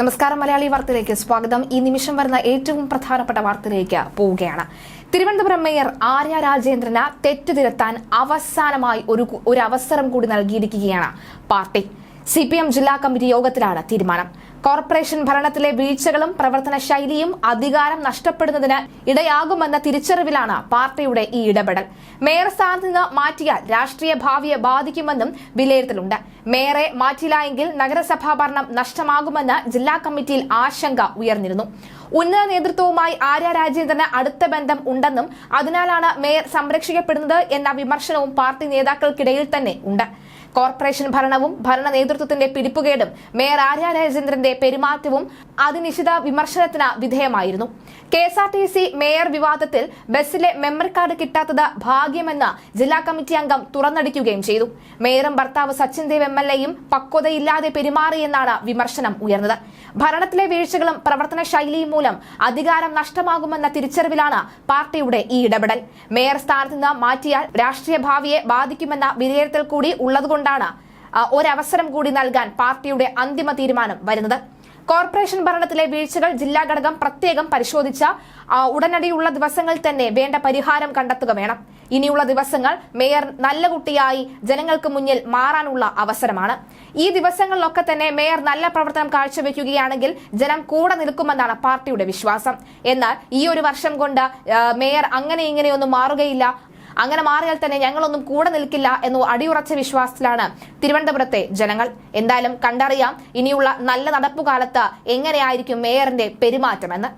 നമസ്കാരം മലയാളി വാർത്തയിലേക്ക് സ്വാഗതം. ഈ നിമിഷം വരുന്ന ഏറ്റവും പ്രധാനപ്പെട്ട വാർത്തയിലേക്ക് പോവുകയാണ്. തിരുവനന്തപുരം മേയർ ആര്യ രാജേന്ദ്രന് തെറ്റ് തിരുത്താൻ അവസാനമായി ഒരു ഒരു അവസരം കൂടി നൽകിയിരിക്കുകയാണ് പാർട്ടി. സി ജില്ലാ കമ്മിറ്റി യോഗത്തിലാണ് തീരുമാനം. കോർപ്പറേഷൻ ഭരണത്തിലെ വീഴ്ചകളും പ്രവർത്തന ശൈലിയും അധികാരം നഷ്ടപ്പെടുന്നതിന് ഇടയാകുമെന്ന തിരിച്ചറിവിലാണ് പാർട്ടിയുടെ ഈ ഇടപെടൽ. മേയർ സ്ഥാനത്ത് നിന്ന് മാറ്റിയാൽ രാഷ്ട്രീയ ഭാവിയെ ബാധിക്കുമെന്നും വിലയിരുത്തലുണ്ട്. മേയറെ മാറ്റില്ല നഗരസഭാ ഭരണം നഷ്ടമാകുമെന്ന് ജില്ലാ കമ്മിറ്റിയിൽ ആശങ്ക ഉയർന്നിരുന്നു. ഉന്നത നേതൃത്വവുമായി ആര്യ രാജേന്ദ്രന് അടുത്ത ബന്ധം ഉണ്ടെന്നും അതിനാലാണ് മേയർ സംരക്ഷിക്കപ്പെടുന്നത് എന്ന വിമർശനവും പാർട്ടി നേതാക്കൾക്കിടയിൽ തന്നെ ഉണ്ട്. കോർപ്പറേഷൻ ഭരണവും ഭരണ നേതൃത്വത്തിന്റെ പിടിപ്പുകേടും മേയർ ആര്യ രാജേന്ദ്രന്റെ പെരുമാറ്റവും അതിനിശിത വിമർശനത്തിന് വിധേയമായിരുന്നു. K S R T C mayor വിവാദത്തിൽ ബസ്സിലെ മെമ്മറി കാർഡ് കിട്ടാത്തത് ഭാഗ്യമെന്ന് ജില്ലാ കമ്മിറ്റി അംഗം തുറന്നടിക്കുകയും ചെയ്തു. മേയറും ഭർത്താവ് സച്ചിൻ ദേവ് എം എൽ എയും പക്വതയില്ലാതെ പെരുമാറിയെന്നാണ് വിമർശനം ഉയർന്നത്. ഭരണത്തിലെ വീഴ്ചകളും പ്രവർത്തന ശൈലിയും മൂലം അധികാരം നഷ്ടമാകുമെന്ന തിരിച്ചറിവിലാണ് പാർട്ടിയുടെ ഈ ഇടപെടൽ. മേയർ സ്ഥാനത്ത് നിന്ന് മാറ്റിയാൽ രാഷ്ട്രീയ ഭാവിയെ ബാധിക്കുമെന്ന വിലയിരുത്തൽ കൂടി ഉള്ളതുകൊണ്ടാണ് ആ, ഒരവസരം കൂടി നൽകാൻ പാർട്ടിയുടെ അന്തിമ തീരുമാനം വരുന്നത്. കോർപ്പറേഷൻ ഭരണത്തിലെ വീഴ്ചകൾ ജില്ലാ ഘടകം പ്രത്യേകം പരിശോധിച്ച ഉടനടിയുള്ള ദിവസങ്ങൾ തന്നെ വേണ്ട പരിഹാരം കണ്ടെത്തുക വേണം. ഇനിയുള്ള ദിവസങ്ങൾ മേയർ നല്ല കുട്ടിയായി ജനങ്ങൾക്ക് മുന്നിൽ മാറാനുള്ള അവസരമാണ്. ഈ ദിവസങ്ങളിലൊക്കെ തന്നെ മേയർ നല്ല പ്രവർത്തനം കാഴ്ചവെക്കുകയാണെങ്കിൽ ജനം കൂടെ നിൽക്കുമെന്നാണ് പാർട്ടിയുടെ വിശ്വാസം. എന്നാൽ ഈ ഒരു വർഷം കൊണ്ട് മേയർ അങ്ങനെ ഇങ്ങനെയൊന്നും മാറുകയില്ല. അങ്ങനെ മാറിയാൽ തന്നെ ഞങ്ങളൊന്നും കൂടെ നിൽക്കില്ല എന്ന അടിയുറച്ച വിശ്വാസത്തിലാണ് തിരുവനന്തപുരത്തെ ജനങ്ങൾ. എന്തായാലും കണ്ടറിയാം ഇനിയുള്ള നല്ല നടപ്പുകാലത്ത് എങ്ങനെയായിരിക്കും മേയറിന്റെ പെരുമാറ്റമെന്ന്.